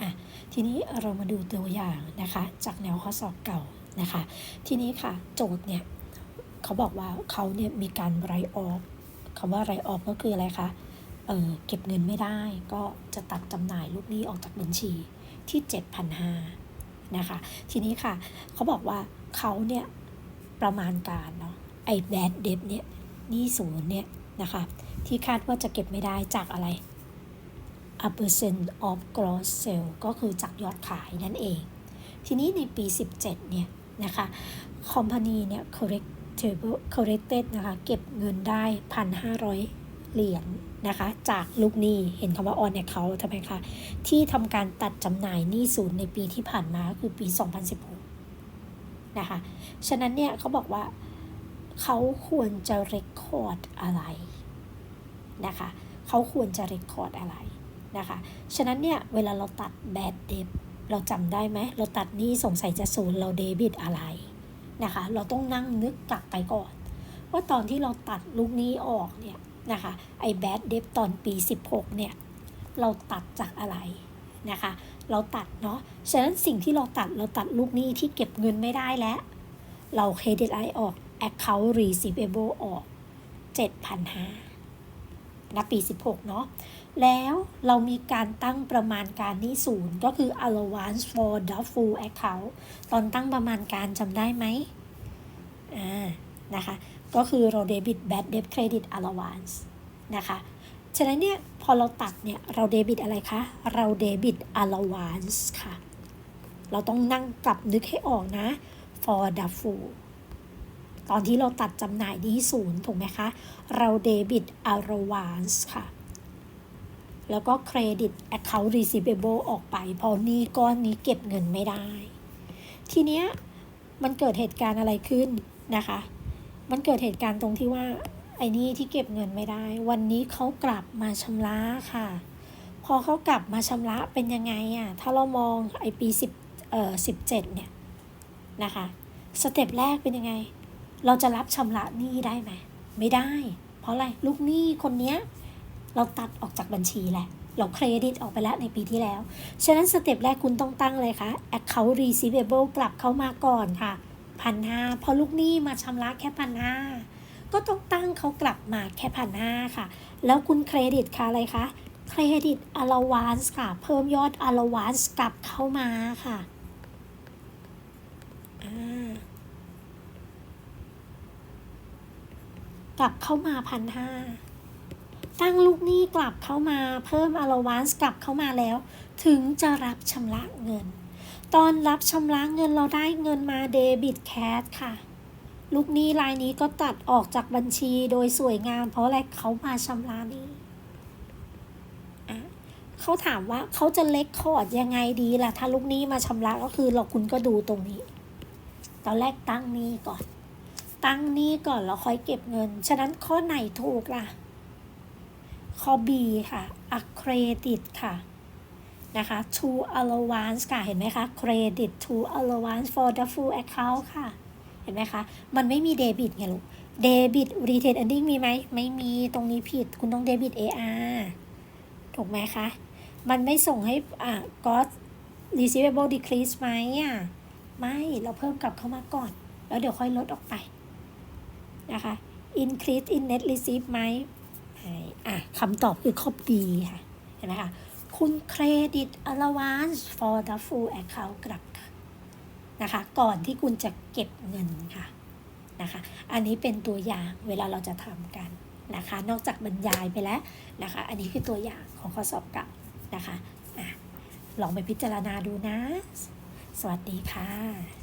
อะทีนี้เรามาดูตัวอย่างนะคะ จากแนวข้อสอบเก่านะคะ ทีนี้ค่ะโจทย์เนี่ยเขาบอกว่าเขาเนี่ยมีการไรออฟคำว่าไรออฟก็คืออะไรคะเออเก็บเงินไม่ได้ก็จะตัดจำหน่ายลูกหนี้ออกจากบัญชีที่ 7,500นะคะ ทีนี้ค่ะเขาบอกว่าเขาเนี่ยประมาณการเนาะไอ้แบดเดบเนี่ยหนี้ศูนย์เนี่ยนะคะที่คาดว่าจะเก็บไม่ได้จากอะไร a percent of gross sale ก็คือจากยอดขายนั่นเอง ทีนี้ในปี 17 เนี่ยนะคะ company เนี่ย correctable corrected นะคะ เก็บเงินได้ 1,500 เหรียญนะคะ จากลูกหนี้ เห็นคำว่า on account ทำไมคะ ที่ทำการตัดจำหน่ายหนี้ศูนย์ในปีที่ผ่านมาคือปี 2016 นะคะ ฉะนั้นเนี่ยเขาบอกว่าเขาควรจะ record อะไรนะคะ เขาควรจะ record อะไร นะคะ ฉะนั้นเนี่ยเวลาเราตัด bad debt เราจำได้ไหม เราตัดนี้สงสัยจะศูนย์เราเดบิตอะไรนะคะ เราต้องนั่งนึกกลับไปก่อน ว่าตอนที่เราตัดลูกนี้ออกเนี่ยนะคะไอ้ bad debt ตอนปี 16เนี่ยเราตัดจากอะไรนะคะ เราตัดเนาะ ฉะนั้นสิ่งที่เราตัดเราตัดลูกนี้ที่เก็บเงินไม่ได้แล้ว เราเครดิตไลออก account receivable ออก7,500นะปี 16 เนาะ แล้วเรามีการตั้งประมาณการนี้ศูนย์ก็คือ allowance for doubtful account ตอนตั้งประมาณการจำได้ไหมอ่านะคะ ก็คือเรา debit bad debt credit allowance นะคะ ฉะนั้นเนี่ยพอเราตัดเนี่ยเรา debit อะไรคะ เรา debit allowance ค่ะ เราต้องนั่งกลับนึกให้ออกนะ for doubtful ตอนที่เราตัดจำหน่ายนี้ศูนย์ถูกไหมคะ เรา debit allowance ค่ะ แล้วก็เครดิต account receivable ออกไปเพราะหนี้ก้อนนี้เก็บเงินไม่ได้ ทีเนี้ยมันเกิดเหตุการณ์อะไรขึ้นนะคะ มันเกิดเหตุการณ์ตรงที่ว่าไอ้นี่ที่เก็บเงินไม่ได้ วันนี้เขากลับมาชำระค่ะ พอเขากลับมาชำระเป็นยังไงอะ่ะ ถ้าเรามองไอปีสิบเอ่อสิบเจ็ดเนี่ยนะคะ สเต็ปแรกเป็นยังไง เราจะรับชำระหนี้ได้ไหม ไม่ได้ เพราะอะไร ลูกหนี้คนเนี้ย เราตัดออกจากบัญชีแหละ เราเครดิตออกไปแล้วในปีที่แล้ว ฉะนั้นสเต็ปแรกคุณต้องตั้งเลยคะ account receivable กลับเข้ามาก่อนค่ะพันห้าพอลูกหนี้มาชำระแค่พันห้าก็ต้องตั้งเขากลับมาแค่พันห้าค่ะ แล้วคุณเครดิตค่ะอะไรคะเครดิต allowance ค่ะ เพิ่มยอด allowance กลับเข้ามาค่ะกลับเข้ามาพันห้า ตั้งลูกหนี้กลับเข้ามาเพิ่ม allowance กลับเข้ามาแล้ว ถึงจะรับชำระเงิน ตอนรับชำระเงินเราได้เงินมาเดบิตแคชค่ะ ลูกหนี้รายนี้ก็ตัดออกจากบัญชีโดยสวยงามเพราะอะไรเขามาชำระนี้เขาถามว่าเขาจะเล็กคอร์ดยังไงดีล่ะ ถ้าลูกหนี้มาชำระก็คือเราคุณก็ดูตรงนี้ ตอนแรกตั้งหนี้ก่อน ตั้งหนี้ก่อนแล้วค่อยเก็บเงิน ฉะนั้นข้อไหนถูกล่ะ ข้อ B ค่ะ accredit ค่ะ นะคะ to allowance ค่ะ เห็นไหมคะ credit to allowance for the full account ค่ะ เห็นไหมคะ มันไม่มี debit ไงลูก debit retain ending มีไหม ไม่มี ตรงนี้ผิด คุณต้อง debit AR ถูกไหมคะ มันไม่ส่งให้ อะ got receivable decrease ไหมอะ ไม่ เราเพิ่มกลับเข้ามาก่อน แล้วเดี๋ยวค่อยลดออกไป นะคะ increase in net receipt ไหม อะคำตอบคือข้อ B ค่ะ เห็นไหมคะคุณเครดิต allowance for the full account กลับนะคะ ก่อนที่คุณจะเก็บเงินค่ะนะคะ อันนี้เป็นตัวอย่างเวลาเราจะทำกันนะคะ นอกจากบรรยายไปแล้วนะคะ อันนี้คือตัวอย่างของข้อสอบเก่านะคะอะลองไปพิจารณาดูนะ สวัสดีค่ะ